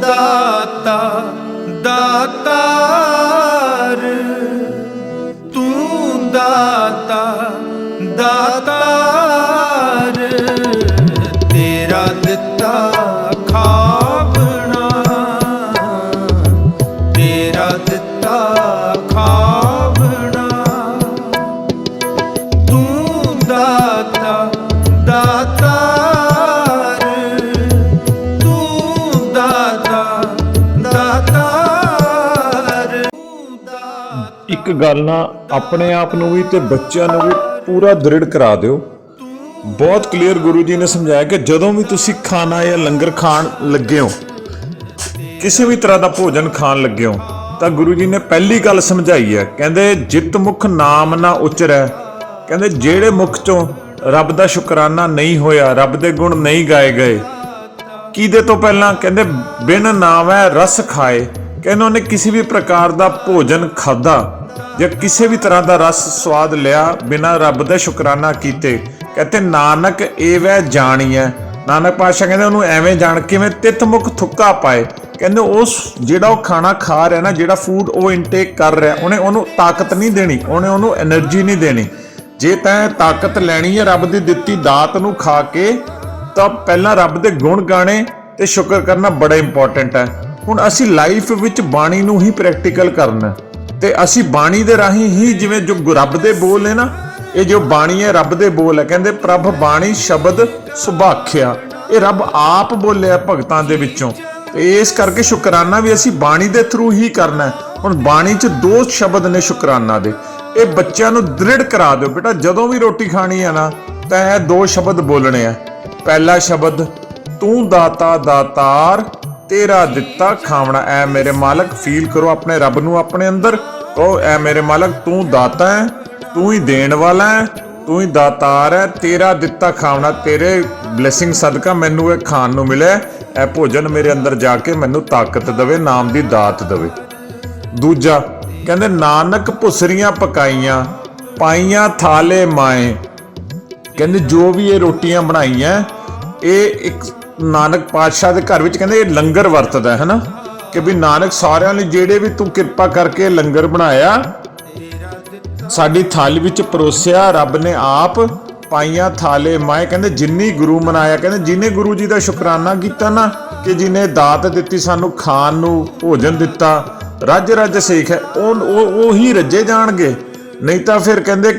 ਦਾਤਾ ਦਾਤਾਰ। ਤੂੰ ਦਾਤਾ ਦਾਤਾਰ ਇੱਕ ਗੱਲ ਨਾ ਆਪਣੇ ਆਪ ਨੂੰ ਵੀ ਤੇ ਬੱਚਿਆਂ ਨੂੰ ਵੀ ਪੂਰਾ ਦ੍ਰਿੜ ਕਰਾ ਦਿਓ। ਬਹੁਤ ਕਲੀਅਰ ਗੁਰੂ ਜੀ ਨੇ ਸਮਝਾਇਆ ਕਿ ਜਦੋਂ ਵੀ ਤੁਸੀਂ ਖਾਣਾ ਜਾਂ ਲੰਗਰ ਖਾਣ ਲੱਗੇ ਹੋ, ਕਿਸੇ ਵੀ ਤਰ੍ਹਾਂ ਦਾ ਭੋਜਨ ਖਾਣ ਲੱਗੇ ਹੋ, ਤਾਂ ਗੁਰੂ ਜੀ ਨੇ ਪਹਿਲੀ ਗੱਲ ਸਮਝਾਈ ਹੈ। ਕਹਿੰਦੇ, ਜਿਤ ਮੁਖ ਨਾਮ ਨਾ ਉਚਰੈ। ਕਹਿੰਦੇ, ਜਿਹੜੇ ਮੁਖ ਚੋਂ ਰੱਬ ਦਾ ਸ਼ੁਕਰਾਨਾ ਨਹੀਂ ਹੋਇਆ, ਰੱਬ ਦੇ ਗੁਣ ਨਹੀਂ ਗਾਏ ਗਏ। ਕਿਹਦੇ ਤੋਂ ਪਹਿਲਾਂ? ਕਹਿੰਦੇ, ਬਿਨ ਨਾਮ ਹੈ ਰਸ ਖਾਏ। ਕਹਿੰਦੇ, ਉਹਨੇ ਕਿਸੇ ਵੀ ਪ੍ਰਕਾਰ ਦਾ ਭੋਜਨ ਖਾਦਾ ਜੇ ਕਿਸੇ ਵੀ ਤਰ੍ਹਾਂ ਦਾ ਰਸ ਸਵਾਦ ਲਿਆ, ਬਿਨਾ ਰੱਬ ਦਾ ਸ਼ੁਕਰਾਨਾ ਕੀਤੇ ਕਹਤੇ ਨਾਨਕ ਏਵੈ ਹੈ ਨਾਨਕ ਪਾਸ਼ਾ ਕਹਿੰਦੇ, ਉਹਨੂੰ ਐਵੇਂ ਜਾਣ, ਕਿਵੇਂ ਤਿਤ ਮੁਖ ਥੁੱਕਾ ਪਾਏ? ਕਹਿੰਦੇ, ਉਸ ਜਿਹੜਾ ਉਹ ਖਾਣਾ ਖਾ ਰਿਹਾ ਨਾ, ਜਿਹੜਾ ਫੂਡ ਉਹ ਇਨਟੇਕ ਕਰ ਰਿਹਾ, ਉਹਨੇ ਉਹਨੂੰ ਤਾਕਤ ਨਹੀਂ ਦੇਣੀ, ਉਹਨੇ ਉਹਨੂੰ એનર્ਜੀ ਨਹੀਂ ਦੇਣੀ। ਜੇ ਤਾਂ ਤਾਕਤ ਲੈਣੀ ਹੈ ਰੱਬ ਦੀ ਦਿੱਤੀ ਦਾਤ ਨੂੰ ਖਾ ਕੇ, ਤਾਂ ਪਹਿਲਾਂ ਰੱਬ ਦੇ ਗੁਣ ਗਾਣੇ ਤੇ ਸ਼ੁਕਰ ਕਰਨਾ ਬੜਾ ਇੰਪੋਰਟੈਂਟ ਹੈ ਹੁਣ ਅਸੀਂ ਲਾਈਫ ਵਿੱਚ ਬਾਣੀ ਨੂੰ ਹੀ ਪ੍ਰੈਕਟੀਕਲ ਕਰਨਾ। ਤੇ ਅਸੀਂ ਬਾਣੀ ਦੇ ਰਾਹੀਂ ਹੀ ਜਿਵੇਂ ਜੋ ਰੱਬ ਦੇ ਬੋਲ ਨੇ ਨਾ, ਇਹ ਜੋ ਬਾਣੀ ਹੈ, ਰੱਬ ਦੇ ਬੋਲ ਹੈ। ਕਹਿੰਦੇ ਪ੍ਰਭ ਬਾਣੀ ਸ਼ਬਦ ਸੁਭਾਖਿਆ। ਇਹ ਰੱਬ ਆਪ ਬੋਲਿਆ ਭਗਤਾਂ ਦੇ ਵਿੱਚੋਂ। ਤੇ ਇਸ ਕਰਕੇ ਸ਼ੁਕਰਾਨਾ ਵੀ ਅਸੀਂ ਬਾਣੀ ਦੇ ਥਰੂ ਹੀ ਕਰਨਾ ਹੁਣ ਬਾਣੀ 'ਚ ਦੋ ਸ਼ਬਦ ਨੇ ਸ਼ੁਕਰਾਨਾ ਦੇ। ਇਹ ਬੱਚਿਆਂ ਨੂੰ ਦ੍ਰਿੜ ਕਰਾ ਦਿਓ। ਬੇਟਾ, ਜਦੋਂ ਵੀ ਰੋਟੀ ਖਾਣੀ ਹੈ ਨਾ, ਤਾਂ ਇਹ ਦੋ ਸ਼ਬਦ ਬੋਲਣੇ ਆ। ਪਹਿਲਾ ਸ਼ਬਦ, ਤੂੰ ਦਾਤਾ ਦਾਤਾਰ ਤੇਰਾ ਦਿੱਤਾ ਖਾਵਣਾ। ਐ ਮੇਰੇ ਮਾਲਕ, ਫੀਲ ਕਰੋ ਆਪਣੇ ਰੱਬ ਨੂੰ ਆਪਣੇ ਅੰਦਰ। ਕਹੋ, ਐ ਮੇਰੇ ਮਾਲਕ, ਤੂੰ ਦਾਤਾ ਹੈ ਤੂੰ ਹੀ ਦੇਣ ਵਾਲਾ ਹੈ ਤੂੰ ਹੀ ਦਾਤਾਰ ਹੈ ਤੇਰਾ ਦਿੱਤਾ ਖਾਵਣਾ, ਤੇਰੇ ਬਲੇਸਿੰਗ ਸਦਕਾ ਮੈਨੂੰ ਇਹ ਖਾਣ ਨੂੰ ਮਿਲਿਆ ਇਹ ਭੋਜਨ ਮੇਰੇ ਅੰਦਰ ਜਾ ਕੇ ਮੈਨੂੰ ਤਾਕਤ ਦੇਵੇ, ਨਾਮ ਦੀ ਦਾਤ ਦੇਵੇ। ਦੂਜਾ, ਕਹਿੰਦੇ, ਨਾਨਕ ਭੁਸਰੀਆਂ ਪਕਾਈਆਂ, ਪਾਈਆਂ ਥਾਲੇ ਮਾਏ। ਕਹਿੰਦੇ, ਜੋ ਵੀ ਇਹ ਰੋਟੀਆਂ ਬਣਾਈਆਂ, ਇਹ ਇੱਕ ਨਾਨਕ ਪਾਤਸ਼ਾਹ ਦੇ ਘਰ ਵਿੱਚ ਕਹਿੰਦੇ ਇਹ ਲੰਗਰ ਵਰਤਦਾ ਹੈ ਨਾ ਕਿ ਵੀ ਨਾਨਕ ਸਾਰਿਆਂ ਲਈ ਜਿਹੜੇ ਵੀ ਤੂੰ ਕਿਰਪਾ ਕਰਕੇ ਲੰਗਰ ਬਣਾਇਆ, ਸਾਡੀ ਥਾਲੀ ਵਿੱਚ ਪਰੋਸਿਆ, ਰੱਬ ਨੇ ਆਪ ਪਾਈਆਂ ਥਾਲੇ ਮਾਏ, ਕਹਿੰਦੇ ਜਿੰਨੀ ਗੁਰੂ ਮਨਾਇਆ, ਕਹਿੰਦੇ ਜਿਨੇ ਗੁਰੂ ਜੀ ਦਾ ਸ਼ੁਕਰਾਨਾ ਕੀਤਾ ਨਾ, ਕਿ ਜਿਨੇ ਦਾਤ ਦਿੱਤੀ ਸਾਨੂੰ, ਖਾਣ ਨੂੰ ਭੋਜਨ ਦਿੱਤਾ ਰੱਜ ਰੱਜ ਸੇਖ ਹੈ ਉਹ ਉਹ ਹੀ ਰੱਜੇ ਜਾਣਗੇ, ਨਹੀਂ ਤਾਂ ਫਿਰ ਕਹਿੰਦੇ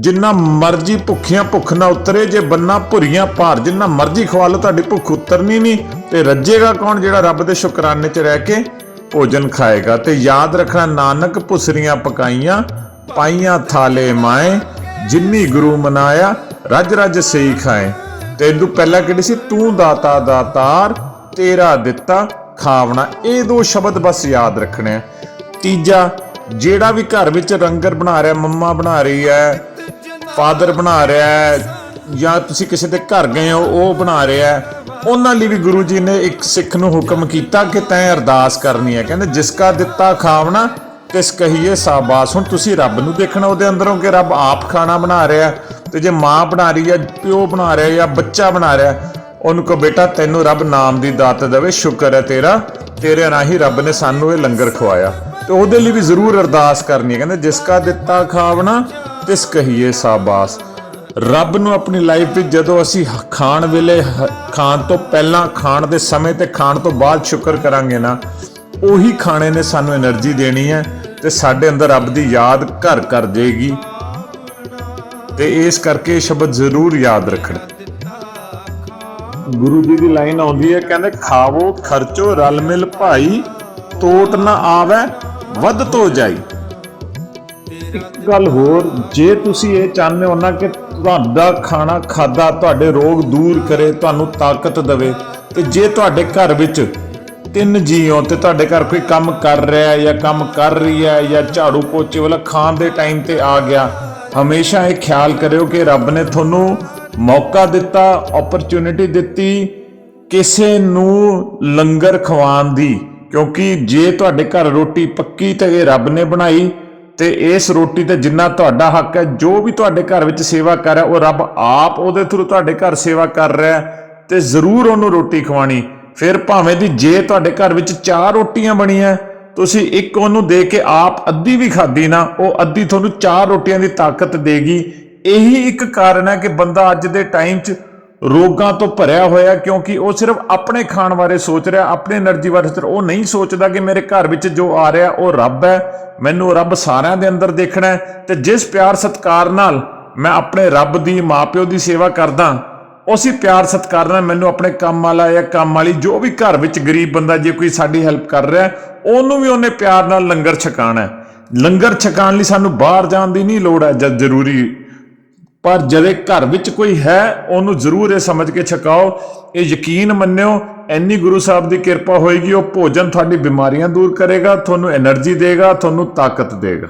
ਜਿੰਨਾ ਮਰਜ਼ੀ ਭੁੱਖੀਆਂ ਭੁੱਖ ਨਾ ਉਤਰੇ, ਜੇ ਬੰਨਾ ਭੁਰੀਆਂ ਭਾਰ, ਜਿੰਨਾ ਮਰਜ਼ੀ ਖਵਾ ਲਓ, ਤੁਹਾਡੀ ਭੁੱਖ ਉਤਰਨੀ ਨਹੀਂ। ਤੇ ਰੱਜੇਗਾ ਕੌਣ ਜਿਹੜਾ ਰੱਬ ਦੇ ਸ਼ੁਕਰਾਨੇ 'ਚ ਰਹਿ ਕੇ ਭੋਜਨ ਖਾਏਗਾ? ਤੇ ਯਾਦ ਰੱਖਣਾ, ਨਾਨਕ ਭੁਸਰੀਆਂ ਪਕਾਈਆਂ, ਪਾਈਆਂ ਥਾਲੇ ਮਾਏ, ਜਿੰਨੀ ਗੁਰੂ ਮਨਾਇਆ, ਰੱਜ ਰੱਜ ਸਹੀ ਖਾਏ। ਤੇ ਇਦੋਂ ਪਹਿਲਾਂ ਕਿਹੜੀ ਸੀ? ਤੂੰ ਦਾਤਾ ਦਾਤਾਰ ਤੇਰਾ ਦਿੱਤਾ ਖਾਵਣਾ। ਇਹ ਦੋ ਸ਼ਬਦ ਬਸ ਯਾਦ ਰੱਖਣੇ ਆ। ਤੀਜਾ, ਜਿਹੜਾ ਵੀ ਘਰ ਵਿੱਚ ਰੰਗਰ ਬਣਾ ਰਿਹਾ, ਮੰਮਾ ਬਣਾ ਰਹੀ ਹੈ ਫਾਦਰ ਬਣਾ ਰਿਹਾ ਹੈ ਜਾਂ ਤੁਸੀਂ ਕਿਸੇ ਦੇ ਘਰ ਗਏ ਹੋ, ਉਹ ਬਣਾ ਰਿਹਾ ਹੈ। ਉਹਨਾਂ ਲਈ ਵੀ ਗੁਰੂ ਜੀ ਨੇ ਇੱਕ ਸਿੱਖ ਨੂੰ ਹੁਕਮ ਕੀਤਾ ਕਿ ਤੈਂ ਅਰਦਾਸ ਕਰਨੀ ਹੈ। ਕਹਿੰਦੇ, ਜਿਸ ਕਾ ਦਿੱਤਾ ਖਾਵਣਾ, ਤਿਸ ਕਹੀਏ ਸਾਬਾਸ। ਹੁਣ ਤੁਸੀਂ ਰੱਬ ਨੂੰ ਦੇਖਣਾ ਉਹਦੇ ਅੰਦਰੋਂ ਕਿ ਰੱਬ ਆਪ ਖਾਣਾ ਬਣਾ ਰਿਹਾ ਤੇ ਜੇ ਮਾਂ ਬਣਾ ਰਹੀ ਹੈ, ਪਿਓ ਬਣਾ ਰਿਹਾ ਜਾਂ ਬੱਚਾ ਬਣਾ ਰਿਹਾ ਉਹਨੂੰ ਕਹੋ, ਬੇਟਾ, ਤੈਨੂੰ ਰੱਬ ਨਾਮ ਦੀ ਦਾਤ ਦੇਵੇ, ਸ਼ੁਕਰ ਹੈ ਤੇਰਾ, ਤੇਰੇ ਰਾਹੀਂ ਰੱਬ ਨੇ ਸਾਨੂੰ ਇਹ ਲੰਗਰ ਖਵਾਇਆ। ਤੇ ਉਹਦੇ ਲਈ ਵੀ ਜ਼ਰੂਰ ਅਰਦਾਸ ਕਰਨੀ ਹੈ। ਕਹਿੰਦੇ, ਜਿਸ ਕਾ ਦਿੱਤਾ ਖਾਵਣਾ ਤਿਸ ਕਹੀਏ ਸਾਬਾਸ? ਰੱਬ ਨੂੰ ਆਪਣੀ ਲਾਈਫ ਵਿੱਚ ਜਦੋਂ ਅਸੀਂ ਖਾਣ ਵੇਲੇ ਖਾਣ ਤੋਂ ਪਹਿਲਾਂ, ਖਾਣ ਦੇ ਸਮੇਂ ਤੇ ਖਾਣ ਤੋਂ ਬਾਅਦ ਸ਼ੁਕਰ ਕਰਾਂਗੇ ਨਾ, ਉਹੀ ਖਾਣੇ ਨੇ ਸਾਨੂੰ એનર્ਜੀ ਦੇਣੀ ਹੈ ਤੇ ਸਾਡੇ ਅੰਦਰ ਰੱਬ ਦੀ ਯਾਦ ਘਰ ਕਰ ਜਾਏਗੀ ਤੇ ਇਸ ਕਰਕੇ ਇਹ ਸ਼ਬਦ ਜ਼ਰੂਰ ਯਾਦ ਰੱਖਣਾ। ਗੁਰੂ ਜੀ ਦੀ ਲਾਈਨ ਆਉਂਦੀ ਹੈ, ਕਹਿੰਦੇ, ਖਾਵੋ, ਖਰਚੋ ਰਲ ਮਿਲ ਭਾਈ, ਤੋਟ ਨਾ ਆਵੇ, ਵੱਧ ਤੋ ਜਾਈ। ਇੱਕ ਗੱਲ ਹੋਰ, ਜੇ ਤੁਸੀਂ ਇਹ ਚਾਹੁੰਦੇ ਹੋ ਨਾ ਕਿ ਤੁਹਾਡਾ ਖਾਣਾ ਖਾਦਾ, ਤੁਹਾਡੇ ਰੋਗ ਦੂਰ ਕਰੇ, ਤੁਹਾਨੂੰ ਤਾਕਤ ਦੇਵੇ, ਤੇ ਜੇ ਤੁਹਾਡੇ ਘਰ ਵਿੱਚ ਤਿੰਨ ਜੀਓ ਤੇ ਤੁਹਾਡੇ ਘਰ ਕੋਈ ਕੰਮ ਕਰ ਰਿਹਾ ਹੈ ਜਾਂ ਕੰਮ ਕਰ ਰਹੀ ਹੈ ਜਾਂ ਝਾੜੂ ਪੋਚੇ ਵਾਲਾ ਖਾਣ ਦੇ ਟਾਈਮ ਤੇ ਆ ਗਿਆ, ਹਮੇਸ਼ਾ ਇਹ ਖਿਆਲ ਕਰਿਓ ਕਿ ਰੱਬ ਨੇ ਤੁਹਾਨੂੰ ਮੌਕਾ ਦਿੱਤਾ ਓਪਰਚੁਨਿਟੀ ਦਿੱਤੀ ਕਿਸੇ ਨੂੰ ਲੰਗਰ ਖਵਾਉਣ ਦੀ, ਕਿਉਂਕਿ ਜੇ ਤੁਹਾਡੇ ਘਰ ਰੋਟੀ ਪੱਕੀ ਤੇ ਰੱਬ ਨੇ ਬਣਾਈ ਤੇ ਇਸ ਰੋਟੀ ਤੇ ਜਿੰਨਾ ਤੁਹਾਡਾ ਹੱਕ ਹੈ, ਜੋ ਵੀ ਤੁਹਾਡੇ ਘਰ ਵਿੱਚ ਸੇਵਾ ਕਰ ਰਿਹਾ, ਉਹ ਰੱਬ ਆਪ ਉਹਦੇ ਥਰੂ ਤੁਹਾਡੇ ਘਰ ਸੇਵਾ ਕਰ ਰਿਹਾ ਹੈ ਤੇ ਜ਼ਰੂਰ ਉਹਨੂੰ ਰੋਟੀ ਖਵਾਣੀ ਫਿਰ ਭਾਵੇਂ ਦੀ ਜੇ ਤੁਹਾਡੇ ਘਰ ਵਿੱਚ ਚਾਰ ਰੋਟੀਆਂ ਬਣੀਆਂ, ਤੁਸੀਂ ਇੱਕ ਉਹਨੂੰ ਦੇ ਕੇ ਆਪ ਅੱਧੀ ਵੀ ਖਾਧੀ ਨਾ, ਉਹ ਅੱਧੀ ਤੁਹਾਨੂੰ ਚਾਰ ਰੋਟੀਆਂ ਦੀ ਤਾਕਤ ਦੇਗੀ। ਇਹੀ ਇੱਕ ਕਾਰਨ ਹੈ ਕਿ ਬੰਦਾ ਅੱਜ ਦੇ ਟਾਈਮ 'ਚ ਰੋਗਾਂ ਤੋਂ ਭਰਿਆ ਹੋਇਆ ਕਿਉਂਕਿ ਉਹ ਸਿਰਫ ਆਪਣੇ ਖਾਣ ਬਾਰੇ ਸੋਚ ਰਿਹਾ, ਆਪਣੇ એનર્ਜੀ ਬਾਰੇ ਸੋਚ ਉਹ ਨਹੀਂ ਸੋਚਦਾ ਕਿ ਮੇਰੇ ਘਰ ਵਿੱਚ ਜੋ ਆ ਰਿਹਾ ਉਹ ਰੱਬ ਹੈ। ਮੈਨੂੰ ਰੱਬ ਸਾਰਿਆਂ ਦੇ ਅੰਦਰ ਦੇਖਣਾ ਹੈ ਤੇ ਜਿਸ ਪਿਆਰ ਸਤਕਾਰ ਨਾਲ ਮੈਂ ਆਪਣੇ ਰੱਬ ਦੀ, ਮਾਪਿਓ ਦੀ ਸੇਵਾ ਕਰਦਾ, ਉਸੇ ਪਿਆਰ ਸਤਕਾਰ ਨਾਲ ਮੈਨੂੰ ਆਪਣੇ ਕੰਮ ਵਾਲਾ ਜਾਂ ਕੰਮ ਵਾਲੀ ਜੋ ਵੀ ਘਰ ਵਿੱਚ ਗਰੀਬ ਬੰਦਾ ਜੇ ਕੋਈ ਸਾਡੀ ਹੈਲਪ ਕਰ ਰਿਹਾ ਉਹਨੂੰ ਵੀ ਉਹਨੇ ਪਿਆਰ ਨਾਲ ਲੰਗਰ ਛਕਾਣਾ ਹੈ। ਲੰਗਰ ਛਕਾਣ ਲਈ ਸਾਨੂੰ ਬਾਹਰ ਜਾਣ ਦੀ ਨਹੀਂ ਲੋੜ ਹੈ, ਜਦ ਜ਼ਰੂਰੀ ਪਰ ਜਦੇ ਘਰ ਵਿੱਚ ਕੋਈ ਹੈ, ਉਹਨੂੰ ਜ਼ਰੂਰ ਇਹ ਸਮਝ ਕੇ ਛਕਾਓ। ਇਹ ਯਕੀਨ ਮੰਨਿਓ ਐਨੀ ਗੁਰੂ ਸਾਹਿਬ ਦੀ ਕਿਰਪਾ ਹੋਏਗੀ, ਉਹ ਭੋਜਨ ਤੁਹਾਡੀ ਬਿਮਾਰੀਆਂ ਦੂਰ ਕਰੇਗਾ, ਤੁਹਾਨੂੰ એનર્ਜੀ ਦੇਗਾ, ਤੁਹਾਨੂੰ ਤਾਕਤ ਦੇਗਾ।